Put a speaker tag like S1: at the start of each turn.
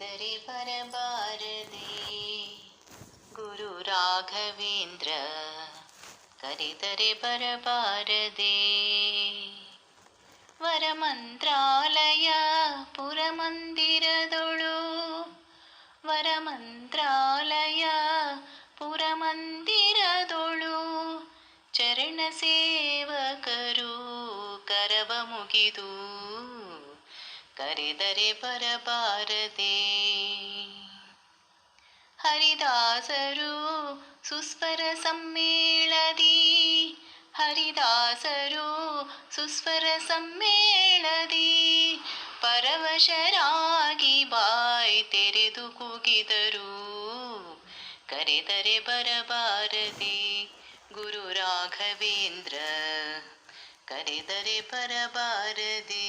S1: ಕರೆದರೆ ಬರಬಾರದೆ ಗುರು ರಾಘವೇಂದ್ರ ಕರೆದರೆ ಬರಬಾರದೆ. ವರಮಂತ್ರಾಲಯ ಪುರಮಂದಿರದೊಳು ವರಮಂತ್ರಾಲಯ ಪುರಮಂದಿರದೊಳು ಚರಣ ಸೇವಕರು ಕರವ ಮುಗಿದು. ಕರೆದರೆ ಬರಬಾರದೆ ಹರಿದಾಸರು ಸುಸ್ವರ ಸಮ್ಮೇಳದಿ ಹರಿದಾಸರು ಸುಸ್ವರ ಸಮ್ಮೇಳದಿ ಪರವಶರಾಗಿ ಬಾಯ್ ತೆರೆದು ಕೂಗಿದರು ಕರೆದರೆ ಬರಬಾರದೆ ಗುರು ರಾಘವೇಂದ್ರ ಕರೆದರೆ ಬರಬಾರದೆ